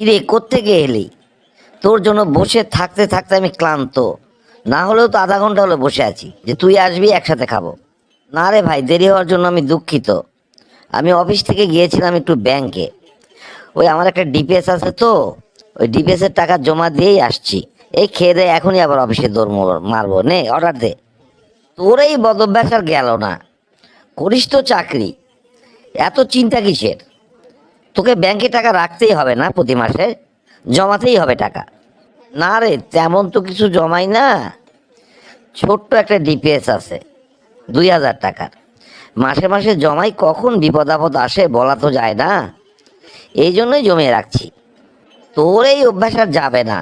কিরে, কোত্থেকে এলি? তোর জন্য বসে থাকতে থাকতে আমি ক্লান্ত। না হলেও তো আধা ঘণ্টা হলো বসে আছি, যে তুই আসবি, একসাথে খাব। না রে ভাই, দেরি হওয়ার জন্য আমি দুঃখিত। আমি অফিস থেকে গিয়েছিলাম একটু ব্যাংকে। ওই আমার একটা ডিপিএস আছে তো, ওই ডিপিএস এর টাকা জমা দিয়েই আসছি। এই খেয়ে দেয় এখনই আবার অফিসে দৌড় মারবো। নে, অর্ডার দে। তোর এই বদভ্যাস আর গেল না। করিস তো চাকরি। এত চিন্তা কিসের? তোকে ব্যাংকে টাকা রাখতেই হবে না প্রতি মাসে। জমাতেই হবে টাকা। না রে, তেমন তো কিছু জমাই না। ছোট্ট একটা ডিপিএস আছে, দুই হাজার টাকার। মাসে মাসে জমাই কখন বিপদ আপদ আসে বলা তো যায় না। এই জন্যই জমিয়ে রাখছি। তোর এই অভ্যাস আর যাবে না।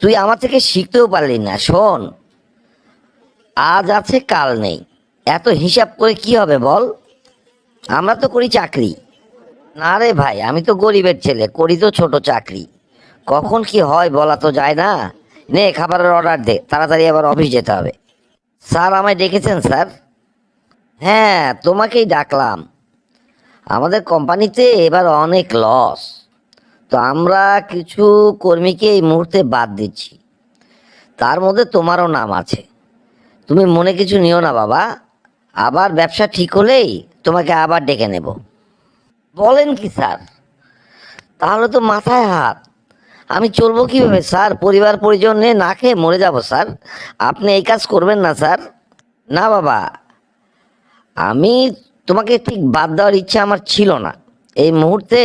তুই আমার থেকে শিখতেও পারলি না, শোন। আজ আছে, কাল নেই। এত হিসাব করে কি হবে বল? আমরা তো করি চাকরি। না রে ভাই, আমি তো গরিবের ছেলে, করি তো ছোট চাকরি। কখন কি হয় বলা তো যায় না। নে, খাবারের অর্ডার দে, তাড়াতাড়ি আবার অফিস যেতে হবে। স্যার আমায় ডেকেছেন, স্যার? হ্যাঁ তোমাকেই ডাকলাম। আমাদের কোম্পানিতে এবার অনেক লস তো আমরা কিছু কর্মীকে এই মুহূর্তে বাদ দিচ্ছি। তার মধ্যে তোমারও নাম আছে। তুমি মনে কিছু নিও না, বাবা। আবার ব্যবসা ঠিক হলেই তোমাকে আবার ডেকে নেব। বলেন কি, স্যার? তাহলে তো মাথায় হাত। আমি চলবো কীভাবে, স্যার? পরিবার পরিজন নিয়ে না খেয়ে মরে যাব, স্যার। আপনি এই কাজ করবেন না, স্যার। না, বাবা। আমি তোমাকে ঠিক বাদ দেওয়ার ইচ্ছা আমার ছিল না। এই মুহূর্তে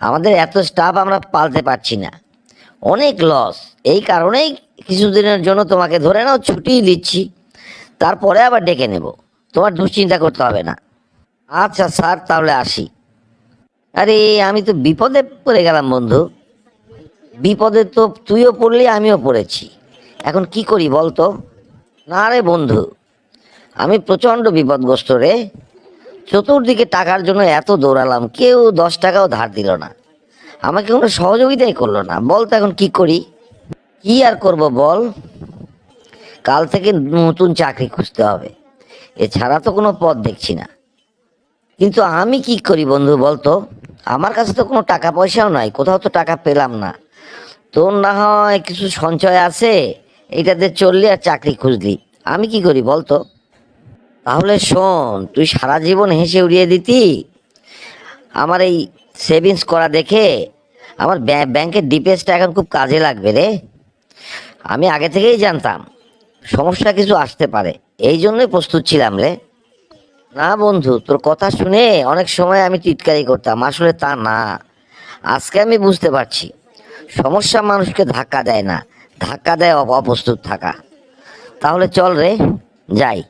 আমাদের এত স্টাফ আমরা পালতে পারছি না। অনেক লস এই কারণেই কিছুদিনের জন্য তোমাকে ধরে নাও ছুটি দিচ্ছি। তারপরে আবার ডেকে নেব। তোমার দুশ্চিন্তা করতে হবে না। আচ্ছা স্যার, তাহলে আসি। আরে, আমি তো বিপদে পড়ে গেলাম, বন্ধু। বিপদে তো তুইও পড়লি, আমিও পড়েছি। এখন কি করি বল তো? না রে, বন্ধু। আমি প্রচণ্ড বিপদগ্রস্ত রে। চতুর্দিকে টাকার জন্য এত দৌড়ালাম, কেউ দশ টাকাও ধার দিল না। আমাকে কোনো সহযোগিতাই করল না। বল তো এখন কি করি? কি আর করব বল? কাল থেকে নতুন চাকরি খুঁজতে হবে। এছাড়া তো কোনো পথ দেখছি না। কিন্তু আমি কি করি বন্ধু বলতো আমার কাছে তো কোনো টাকা পয়সাও নাই, কোথাও তো টাকা পেলাম না। তোর না হয় কিছু সঞ্চয় আছে এইটাতে চললি আর চাকরি খুঁজলি। আমি কি করি বলতো তাহলে শোন, তুই সারা জীবন হেসে উড়িয়ে দিতি। আমার এই সেভিংস করা দেখে আমার ব্যাঁ- ব্যাংকের ডিপিএসটা এখন খুব কাজে লাগবে রে। আমি আগে থেকেই জানতাম, সমস্যা কিছু আসতে পারে, এই জন্যই প্রস্তুত ছিলাম রে। না বন্ধু, তোর কথা শুনে অনেক সময় আমি টিটকারি করতাম, আসলে তা না। আজকে আমি বুঝতে পারছি, সমস্যা মানুষকে ধাক্কা দেয় না, ধাক্কা দেয় অপ্রস্তুত থাকা। তাহলে চল রে, যাই।